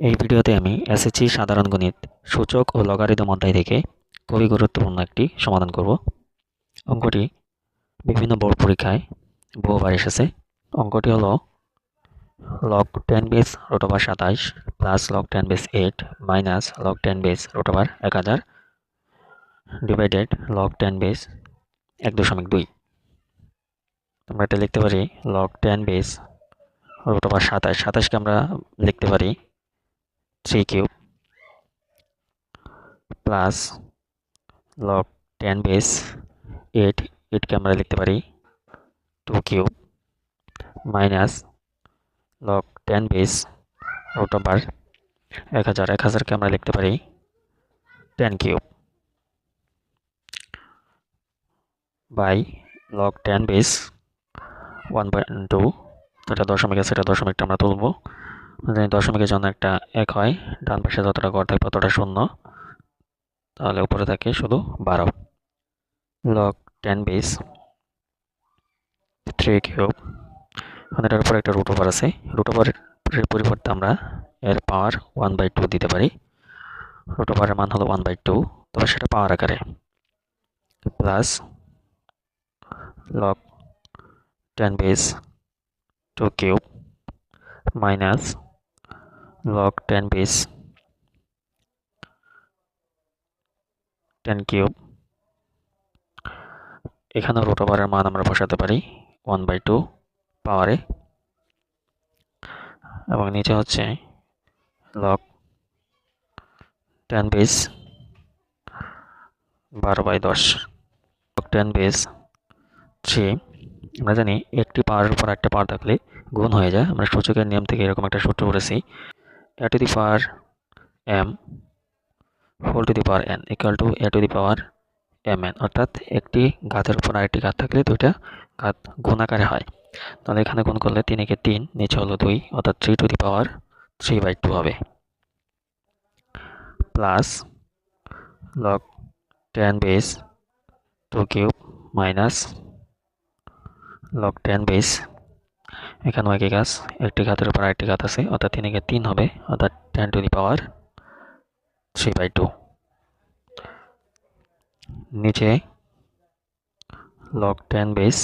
এই ভিডিওতে আমি এসএসসি সাধারণ গণিত সূচক ও লগারিদম অধ্যায় থেকে খুবই গুরুত্বপূর্ণ একটি সমাধান করব। অঙ্কটি বিভিন্ন বোর্ড পরীক্ষায় বহুবার এসেছে। অঙ্কটি হলো লগ টেন বেস রোটোবার সাতাইশ plus log ten base eight minus log ten base root over এক হাজার ডিভাইডেড লগ টেন বেস এক দশমিক দুই। আমরা এটা লিখতে পারি লগ টেন বেস রোটোবার সাতাশ সাতাশকে আমরা লিখতে পারি three cube plus log ten base eight এইটকে আমরা লিখতে পারি two cube minus log ten base root over এক হাজার, এক হাজারকে আমরা লিখতে পারি ten cube by log ten base one point two এটা দশমিক আছে এটা দশমিকটা আমরা তুলব। দশমিকের জন্য একটা এক হয়, ডান পাশে যতটা ঘর থাকবে ততটা শূন্য। তাহলে উপরে থাকে শুধু বারো। Log ten base three cube এখন এটার উপর একটা রুট ওভার আছে। রুট ওভারের পরিবর্তে আমরা এর পাওয়ার ওয়ান বাই টু দিতে পারি। রুট ওভারের মান হলো ওয়ান বাই টু তবে সেটা পাওয়ার আকারে। Plus log ten base two cube minus log ten base ten cube এখানেও রুট ওভারের মান আমরা বসাতে পারি ওয়ান বাই টু পাওয়ারে এবং নিচে হচ্ছে লগ টেন বেস বারো বাই দশ। লগ টেন বেস থ্রি আমরা জানি একটি পাওয়ারের উপর একটা পাওয়ার থাকলে গুণ হয়ে যায়। আমরা সূচকের নিয়ম থেকে এরকম একটা সূত্র পড়েছি a to the power m whole to the power n equal to a to the power m n অর্থাৎ একটি ঘাতের উপর আরেকটি ঘাত থাকলে দুইটা ঘাত গুণ আকারে হয়। তাহলে এখানে গুণ করলে তিন একে তিন, নিচে হলো দুই, অর্থাৎ three to the power three by two হবে। Plus log ten base two cube minus log ten base এখানেও একই গাছ, একটি ঘাতের উপর আরেকটি ঘাত আছে, অর্থাৎ তিন একে তিন হবে, অর্থাৎ ten to the power three by two নিচে log ten base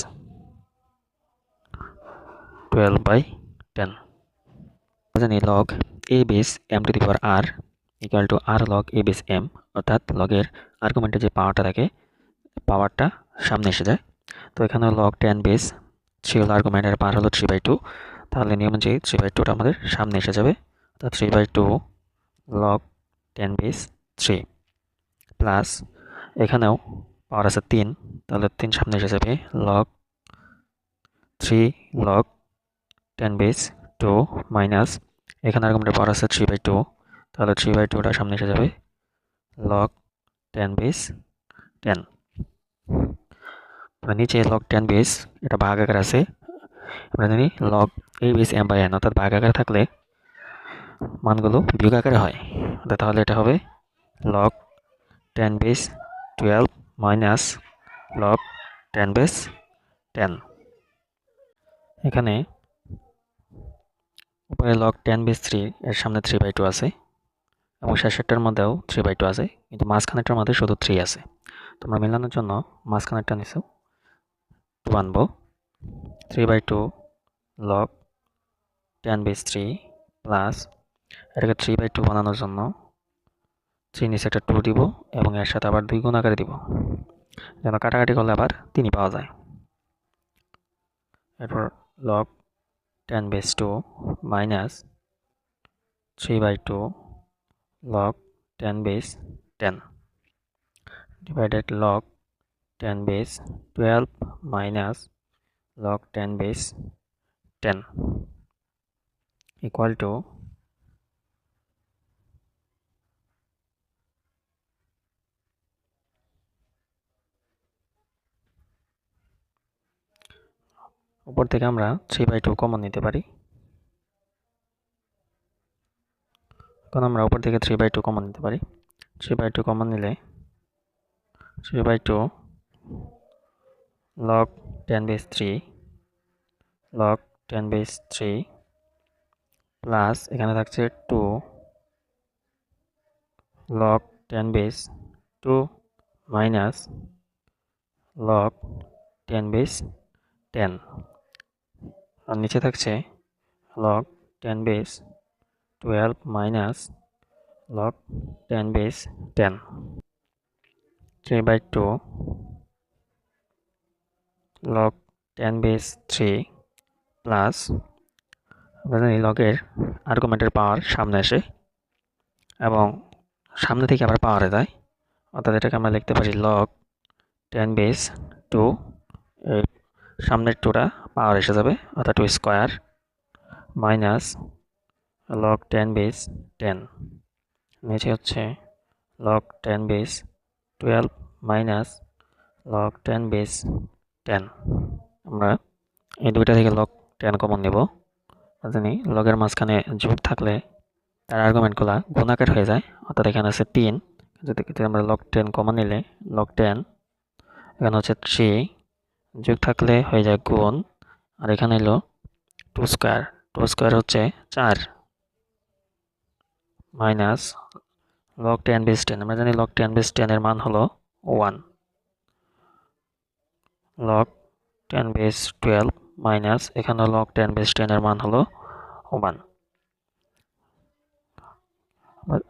twelve by ten জানি log a base m to the power r equal to r log a base m অর্থাৎ লগের আর্গুমেন্টে যে পাওয়ারটা থাকে পাওয়ারটা সামনে এসে যায়। তো এখানে লগ টেন বেস থ্রি হলো আর্গুমেন্টের পাওয়ার হলো থ্রি বাই টু তাহলে নিয়ম অনুযায়ী থ্রি বাই টুটা আমাদের সামনে এসে যাবে। অর্থাৎ three by two log ten base three plus এখানেও পাওয়ার আছে তিন। তাহলে তিন সামনে এসে যাবে log three log ten base two minus এখানে আর্গুমেন্টের পাওয়ার আছে থ্রি বাই টু তাহলে থ্রি বাই টুটা সামনে এসে যাবে লগ টেন বেস টেন নিচে লগ টেন বেস এটা ভাগ আকার আছে আমরা জানি log a base m by n অর্থাৎ ভাগ আকারে থাকলে মানগুলো বিয়োগ আকারে হয় তাহলে এটা হবে log ten base twelve minus log ten base ten এখানে উপরে লগ টেন বেস থ্রি এর সামনে থ্রি বাই টু আছে। এবং শেষেরটার মধ্যেও থ্রি বাই টু আছে। কিন্তু মাঝখানেরটার মধ্যে শুধু থ্রি আছে। তোমরা মেলানোর জন্য মাঝখানেরটা নিছো। টু আনব। Three by two log ten base three plus এটাকে থ্রি বাই টু বানানোর জন্য থ্রি নিচে একটা টু দিব এবং এর সাথে আবার দুই গুণ আকারে দিব। যেন কাটাকাটি করলে আবার তিনি পাওয়া যায়। এরপর log ten base two minus three by two log ten base ten divided log ten base twelve minus log 10 base 10 equal to উপর থেকে আমরা থ্রি বাই টু কমন নিতে পারি। এখন আমরা উপর থেকে থ্রি বাই টু কমন নিতে পারি। থ্রি বাই টু কমন নিলে three by two log 10 base 3 log 10 base 3 plus এখানে থাকছে two log ten base two minus log ten base ten আর নিচে থাকছে log ten base twelve minus log ten base ten three by two log ten base three plus আমরা জানি লগের আর্গুমেন্টের পাওয়ার সামনে আসে এবং সামনে থেকে আবার পাওয়ারে যায়। অর্থাৎ এটাকে আমরা লিখতে পারি লগ টেন বেস টু এই সামনের টুটা পাওয়ার এসে যাবে, অর্থাৎ two square minus log ten base ten নিচে হচ্ছে log ten base twelve minus log ten base ten আমরা এই দুইটা থেকে লগ টেন কমন নেব। জানি লগের মাঝখানে যোগ থাকলে তার আর্গুমেন্টগুলো গুণাকার হয়ে যায়। অর্থাৎ এখানে আছে তিন। যদি আমরা লগ টেন কমন নিলে লগ টেন এখানে হচ্ছে থ্রি যোগ থাকলে হয়ে যায় গুণ। আর এখানে এলো টু স্কোয়ার টু স্কোয়ার হচ্ছে চার। Minus log ten base ten আমরা জানি লগ টেন বেস টেনের মান হলো one log ten base twelve minus এখানে লগ টেন বেস টেনের মান হলো ওয়ান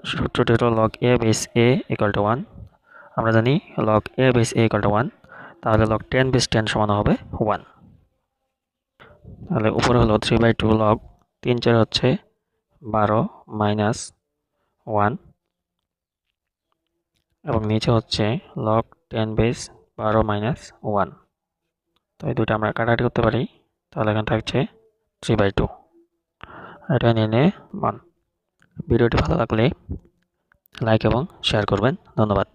সূত্রটি হলো log a base a equal to one আমরা জানি log a base a equal to one তাহলে লগ টেন বেস টেন সমান হবে ওয়ান তাহলে উপরে হলো থ্রি বাই টু লগ তিন চার হচ্ছে বারো মাইনাস ওয়ান এবং নিচে হচ্ছে লগ টেন বেস বারো মাইনাস ওয়ান তো এই দুটো আমরা কাটাকাটি করতে পারি। তাহলে এখানে থাকছে থ্রি বাই টু এটা নিয়ে নিয়ে মান ভিডিওটি ভালো লাগলে লাইক এবং শেয়ার করবেন। ধন্যবাদ।